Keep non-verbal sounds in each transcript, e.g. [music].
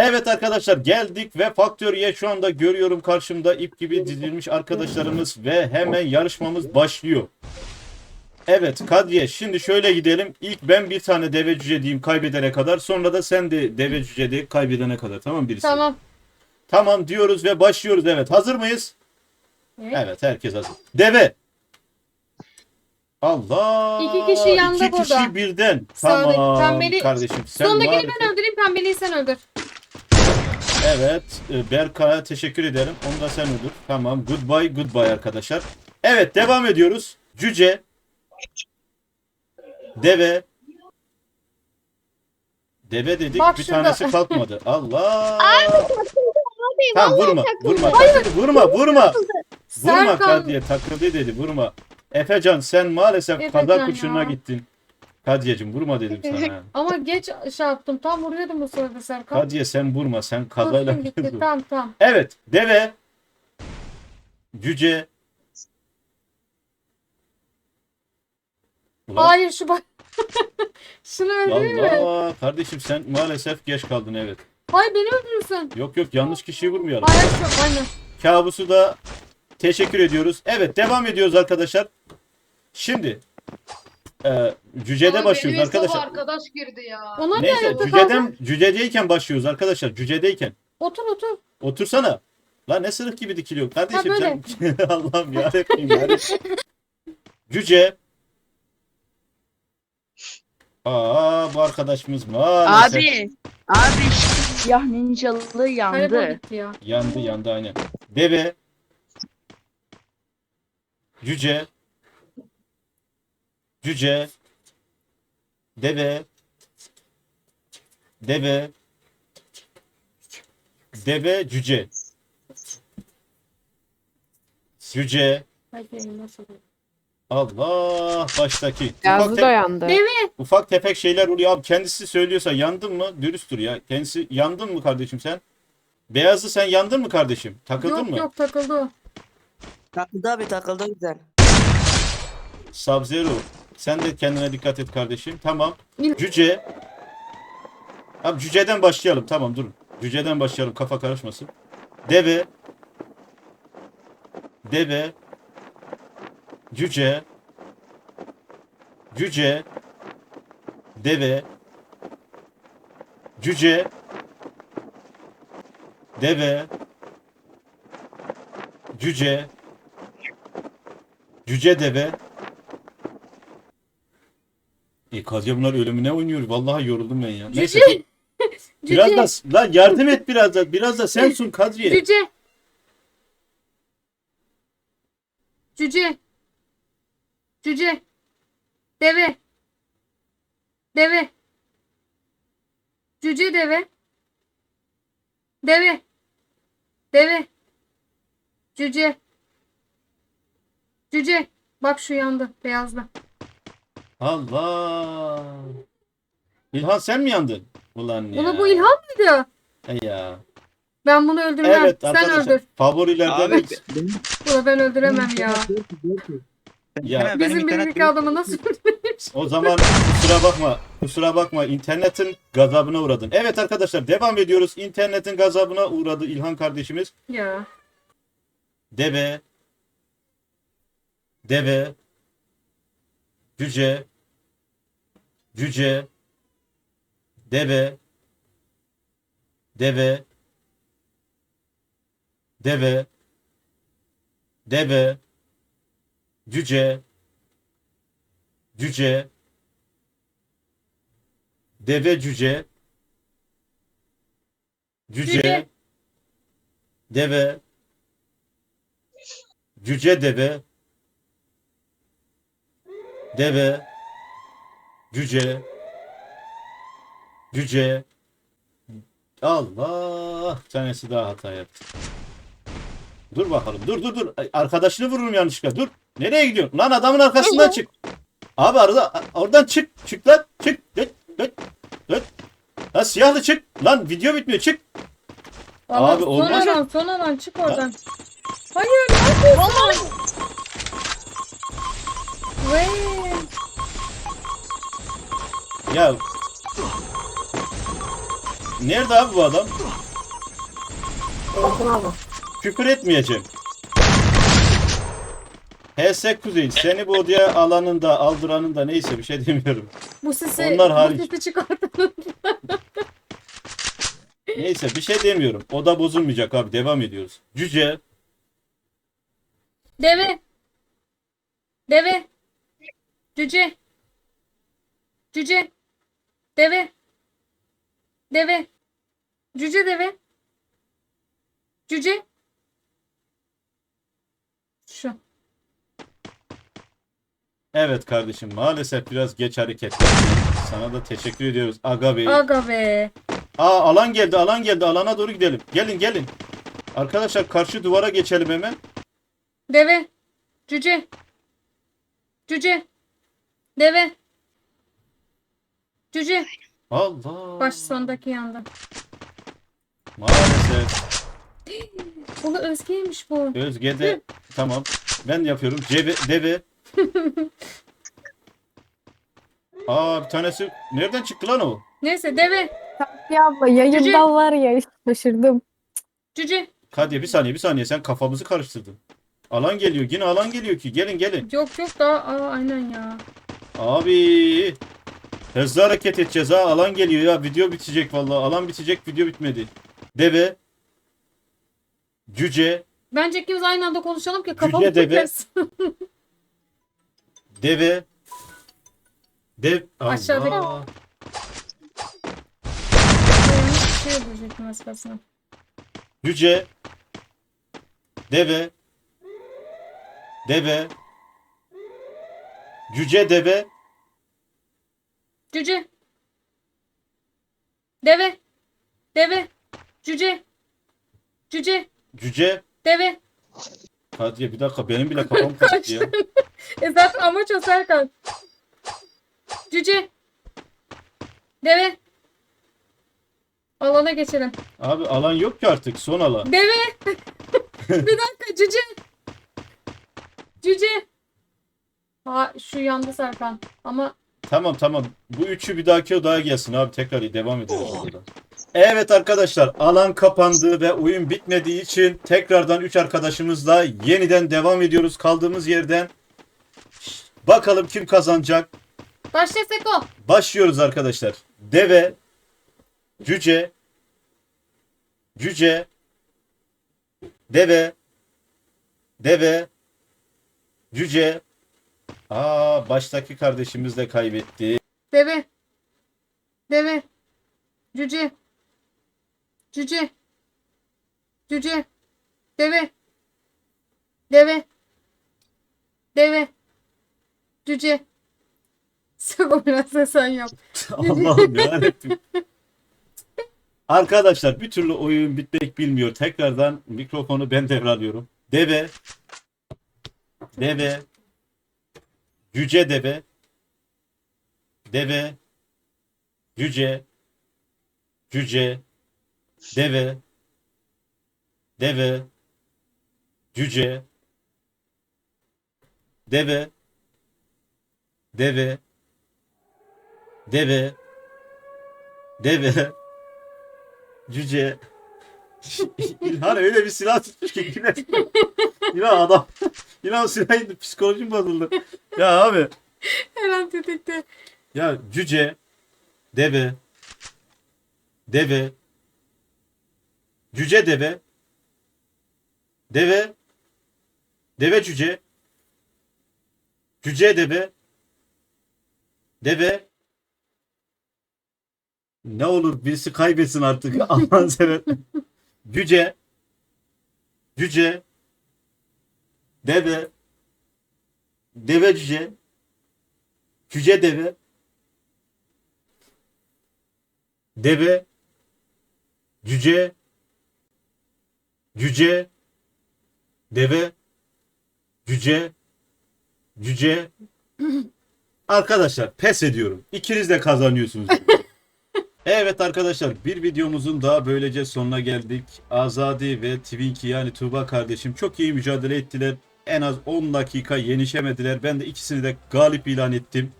Evet arkadaşlar geldik ve Factory'e şu anda görüyorum karşımda ip gibi dizilmiş arkadaşlarımız ve hemen yarışmamız başlıyor. Evet Kadriye şimdi şöyle gidelim. İlk ben bir tane deve cüce diyeyim kaybedene kadar. Sonra da sen de deve cüce de kaybedene kadar. Tamam birisi? Tamam. Tamam diyoruz ve başlıyoruz. Evet hazır mıyız? Evet. Evet herkes hazır. Deve. Allah. İki kişi yanda İki kişi burada. birden. Sağdaki Tamam pembeli- kardeşim. Sen Sondakini maalesef- ben öldüreyim, pembeliği sen öldür. Evet. e, Berkay'a teşekkür ederim. Onu da sen öldür. Tamam. Goodbye goodbye arkadaşlar. Evet devam ediyoruz. Cüce. Deve. Deve dedik. Bak bir şurada. tanesi kalkmadı. [laughs] Allah. Abi Tamam vurma. Vurma. Takıldı. Vurma. Vurma. Vurma Serkan. Kadriye takıldı dedi. Vurma. Efecan sen maalesef Efecan kaza kurşununa ya. gittin. Kadriyeciğim vurma dedim sana. Ama geç şey yaptım. Tam vuruyordum bu sırada Serkan. Kadriye sen vurma. Sen kazayla gitti. girdin. Tamam tamam. Evet. Deve. Cüce. Ulan, Hayır şu bak. [laughs] Şunu öldüreyim mi? Allah kardeşim sen maalesef geç kaldın evet. Hayır beni öldürürsün. Yok yok yanlış kişiyi vurmayalım. Hayır şu aynen. Kabusu da teşekkür ediyoruz. Evet devam ediyoruz arkadaşlar. Şimdi e, cücede Abi başlıyoruz benim hesaba arkadaşlar. arkadaş girdi ya. Ona ne Neyse ayakta cüceden cücedeyken başlıyoruz arkadaşlar. Cücedeyken. Otur otur. Otursana. Lan ne sırık gibi dikiliyor kardeşim Ha, sen. [laughs] Allah'ım yarabbim. [laughs] Cüce. Aa bu arkadaşımız maalesef Abi, abi siyah ninjalı Kaybol yandı. gitti ya. yandı yandı aynen. Deve. Cüce. Cüce. Deve. Deve. Deve cüce. Cüce. Hadi nasıl? Allah baştaki. Ufak, Yazdı da yandı. ufak tefek şeyler oluyor abi. Kendisi söylüyorsa yandın mı? Dürüsttür ya. Kendisi yandın mı kardeşim sen? Beyazlı sen yandın mı kardeşim? Takıldın Yok mı? yok takıldı o. Takıldı abi takıldı güzel. Sub-Zero. Sen de kendine dikkat et kardeşim. Tamam. Cüce. Abi cüceden başlayalım. Tamam durun. Cüceden başlayalım. Kafa karışmasın. Deve. Deve. Cüce. Cüce. Deve. Cüce. Deve. Cüce. Cüce deve. E Kazya bunlar ölümüne oynuyor. Vallahi yoruldum ben ya. Neyse. [laughs] Cüce. Biraz da lan yardım et biraz da. Biraz da sen sun Kadriye. Cüce. Cüce. Cüce. Deve. Deve. Cüce deve. Deve. Deve. Cüce. Cüce. Bak şu yandı. Beyazlı. Allah. İlhan sen mi yandın? Ulan ya. Bunu bu İlhan mıydı? He ya. Ben bunu öldürmem. Evet Sen arkadaşlar. öldür. Favorilerden Abi benim, Bunu ben öldüremem ya. Ya. benim Bizim internet birlik adamı nasıl O zaman kusura bakma. Kusura bakma. internetin gazabına uğradın. Evet arkadaşlar devam ediyoruz. İnternetin gazabına uğradı İlhan kardeşimiz. Ya. Deve. Deve. Cüce. Cüce. Deve. Deve. Deve. Deve. Cüce. Cüce. Deve cüce. Cüce. Cüce. Deve. Cüce deve. Deve. Cüce. Cüce. Allah. Tanesi daha hata yaptı. Dur bakalım. Dur dur dur. Arkadaşını vururum yanlışlıkla. Dur. Nereye gidiyorsun? Lan adamın arkasından çık. Abi arada oradan çık. Çık lan. Çık. Dıt, dıt, dıt. Lan siyahlı çık. Lan video bitmiyor. Çık. Abi son olmaz. alan, son alan çık oradan. Hayır, ne yapıyorsun? Ve Ya Nerede abi bu adam? Olsun abi. Küfür etmeyeceğim. HS Kuzey seni bu odaya alanın da aldıranın da neyse bir şey demiyorum. Bu sesi, Onlar hariç. bu sesi çıkartın. [laughs] Neyse bir şey demiyorum. Oda bozulmayacak abi devam ediyoruz. Cüce Deve. Deve. Cüce. Cüce. Deve. Deve. Cüce deve. Cüce. Şu. evet kardeşim maalesef biraz geç hareket. Sana da teşekkür ediyoruz Aga Bey. Aga be. Aa alan geldi alan geldi alana doğru gidelim. Gelin gelin. Arkadaşlar karşı duvara geçelim hemen. Deve. Cüce. Cüce. Deve. Cüce. Allah. Baş sondaki yanda. Maalesef. Bu Özge'ymiş bu. Özge'de tamam. Ben yapıyorum. Cebe, deve. [laughs] Aa bir tanesi nereden çıktı lan o? Neyse deve. Ya abla yayında Cüce. var ya şaşırdım. Cüce. Kadiye bir saniye bir saniye sen kafamızı karıştırdın. Alan geliyor yine alan geliyor ki gelin gelin. Yok yok daha aa, aynen ya. Abi. Hızlı hareket edeceğiz ha. Alan geliyor ya. Video bitecek vallahi. Alan bitecek video bitmedi. Deve. Cüce. Bence ikimiz aynı anda konuşalım ki kafamı Cüce deve. kes. [laughs] Deve. Dev. Aşağıdaki- Allah. Şey. Cüce. Deve. Deve Cüce deve Cüce. Deve. Deve. Cüce. Cüce. Cüce Deve. Kadiye bir dakika benim bile kafam [laughs] karıştı ya. E zaten amaç o Serkan. Cüce. Deve. Alana geçelim. Abi alan yok ki artık son alan. Deve. [laughs] [laughs] bir dakika cüce. Cüce. Ha şu yandı Serkan. Ama Tamam tamam. Bu üçü bir dahaki odaya gelsin abi. Tekrar devam edelim burada. Evet arkadaşlar alan kapandı ve oyun bitmediği için tekrardan 3 arkadaşımızla yeniden devam ediyoruz kaldığımız yerden. Bakalım kim kazanacak. başla Seko. Başlıyoruz arkadaşlar. Deve, cüce, cüce, deve, deve, cüce. Aa baştaki kardeşimiz de kaybetti. Deve. Deve. Cüce. Cüce. Cüce. Deve. Deve. Deve. Cüce. [laughs] Seko biraz da sen yap. [laughs] Allah'ım yarabbim. Arkadaşlar bir türlü oyun bitmek bilmiyor. Tekrardan mikrofonu ben devralıyorum. Deve. Deve. Cüce deve. Deve. Cüce. Cüce. Deve. Deve. Cüce. Deve. Deve. Deve. Deve. Cüce. İlhan öyle bir silah tutmuş ki yine. yine adam. Yine o silah indi. Psikolojim bozuldu. Ya abi. Her an tetikte. Ya cüce. Deve. Deve. Cüce deve. Deve. Deve cüce. Cüce deve. Deve. Ne olur birisi kaybetsin artık. [laughs] Allah'ın sever. Cüce. Cüce. Deve. Deve cüce. Cüce deve. Deve. Cüce. Cüce. Deve. Cüce. Cüce. Arkadaşlar pes ediyorum. İkiniz de kazanıyorsunuz. [laughs] evet arkadaşlar bir videomuzun daha böylece sonuna geldik. Azadi ve Twinkie yani Tuğba kardeşim çok iyi mücadele ettiler. En az 10 dakika yenişemediler. Ben de ikisini de galip ilan ettim.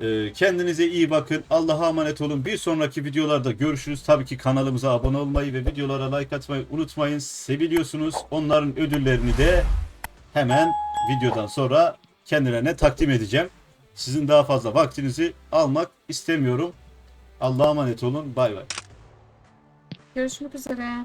Ee, kendinize iyi bakın. Allah'a emanet olun. Bir sonraki videolarda görüşürüz. Tabii ki kanalımıza abone olmayı ve videolara like atmayı unutmayın. Seviliyorsunuz. Onların ödüllerini de hemen videodan sonra kendilerine takdim edeceğim. Sizin daha fazla vaktinizi almak istemiyorum. Allah'a emanet olun. Bay bay. Görüşmek üzere.